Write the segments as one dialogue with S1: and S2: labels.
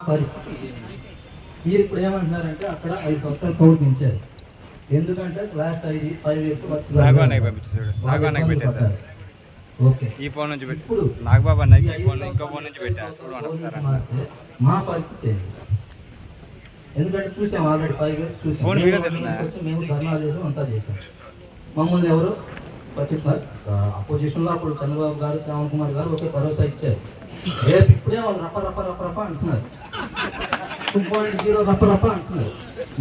S1: పరిస్థితి. మీరు ఇప్పుడు ఏమంటున్నారంటే అక్కడ ఐదు సంవత్సరాలు కౌలు పెంచారు ఎందుకంటే లాస్ట్ ఐదు ఫైవ్ ఇయర్స్ ఓకే.
S2: ఈ ఫోన్ నుంచి పెట్టి
S1: ఇప్పుడు
S2: నాగబాబు అన్నయ్యకి
S1: ఈ
S2: ఫోన్ ఇంకో ఫోన్ నుంచి పెట్టారు. చూడండి ఒకసారి
S1: మా పరిస్థితి ఎందుకంటే చూసాం ఆల్రెడీ ఫైవ్ ఇయర్స్ చూసాం.
S2: ఫోన్
S1: మేము ధర్నా చేసాం అంతా చేసాం. మమ్మల్ని ఎవరు పట్టించారు అపోజిషన్లో అప్పుడు చంద్రబాబు గారు శ్రావణ్ కుమార్ గారు ఒకే భరోసా ఇచ్చారు. రేపు ఇప్పుడే వాళ్ళు రప్ప రప్ప రప్ప రప్ప అంటున్నారు. టూ పాయింట్ జీరో రప్ప రప్ప అంటున్నారు.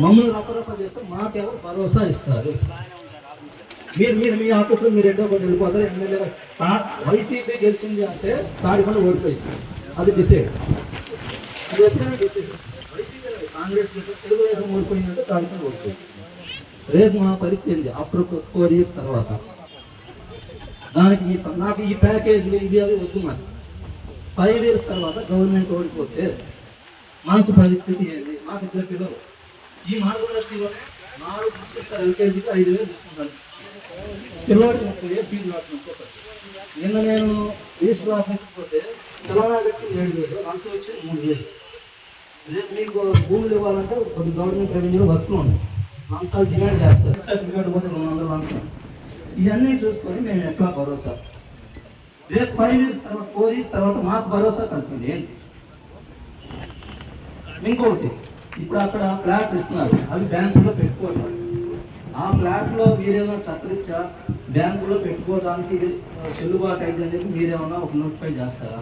S1: మమ్మల్ని రప్ప రప్ప చేస్తే మాకెవరు భరోసా ఇస్తారు? మీరు మీరు మీ ఆఫీసులో మీరు రెండో ఒకటి వెళ్ళిపోతారు ఎమ్మెల్యే వైసీపీ గెలిచింది అంటే తాడిపల్లి ఓడిపోయింది. అది డిసైడ్. అది ఎప్పుడైనా డిసైడ్. వైసీపీ కాంగ్రెస్ లేదు, తెలుగుదేశం ఓడిపోయిందంటే తాడిపల్లి ఓడిపోయింది. రేపు మా పరిస్థితి ఏంది? ఆఫ్టర్ ఫోర్ ఇయర్స్ తర్వాత. దానికి మీ నాకు ఈ ప్యాకేజీలు ఇవి అవి వద్దు మాకు ఫైవ్ ఇయర్స్ తర్వాత గవర్నమెంట్ ఓడిపోతే మాకు పరిస్థితి ఏంది? మా దగ్గర పిల్లలు. ఈ మార్గదర్శిలోనే నాలుగు బుక్స్ ఇస్తారు ఎల్కేజీకి ఐదు వేలు తీసుకుంటారు. పిల్లవాడికి ముప్పై వేలు ఫీజు కట్టడం నిన్న నేను రిజిస్టర్ ఆఫీస్కి పోతే చలానా కట్టి ఏడు వేలు లంచం వచ్చి మూడు వేలు. రేపు మీకు భూములు ఇవ్వాలంటే కొన్ని గవర్నమెంట్ రెవెన్యూలో వర్క్లు ఉన్నాయి. లంచాలు డిమాండ్ చేస్తారు. సర్టిఫికేట్ పోతే రెండు వందలు లంచం ఇవన్నీ చూసుకొని మేము ఎట్లా భరోసా? రేపు ఫైవ్ ఇయర్స్ తర్వాత ఫోర్ ఇయర్స్ తర్వాత మాకు భరోసా కలుపుతుంది. ఏంటి? ఇంకొకటి ఇప్పుడు అక్కడ ఫ్లాట్ ఇస్తున్నారు. అవి బ్యాంకులో పెట్టుకోవటం. ఆ ఫ్లాట్లో మీరేమైనా చక్కరిచ్చా బ్యాంకులో పెట్టుకోవడానికి ఇది చెల్లుబాటు అయింది అని చెప్పి మీరేమన్నా ఒక నోటిఫై చేస్తారా?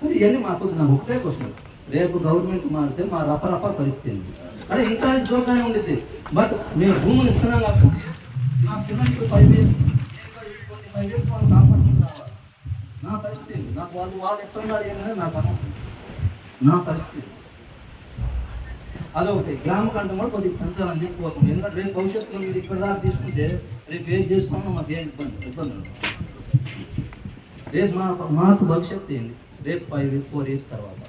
S1: మరి ఇవన్నీ మాకు నాకు ఒకటే క్వశ్చన్ రేపు గవర్నమెంట్ మారితే మా రపరప పరిస్థితి అంటే ఇంకా జోకాయ ఉండేది బట్ మేము భూములు ఇస్తున్నాం కాబట్టి నా పిల్లలకి ఫైవ్ ఇయర్స్ ఫైవ్ ఇయర్స్ వాళ్ళు నా పరిస్థితి నాకు వాళ్ళు వాళ్ళు ఎట్లున్నారు ఏంటనేది నాకు అనవసరం. నా పరిస్థితి అదొకటి. గ్రామ కంటే కూడా కొద్దిగా పెంచాలని చెప్పిపోతుంది ఎందుకంటే రేపు భవిష్యత్తులో మీరు ఇక్కడ దాకా తీసుకుంటే రేపు ఏం చేసుకోవడం మాకు ఏం ఇబ్బంది ఇబ్బంది రేపు మా మాకు భవిష్యత్తు ఏంటి రేపు ఫైవ్ ఇయర్స్ ఫోర్ ఇయర్స్ తర్వాత.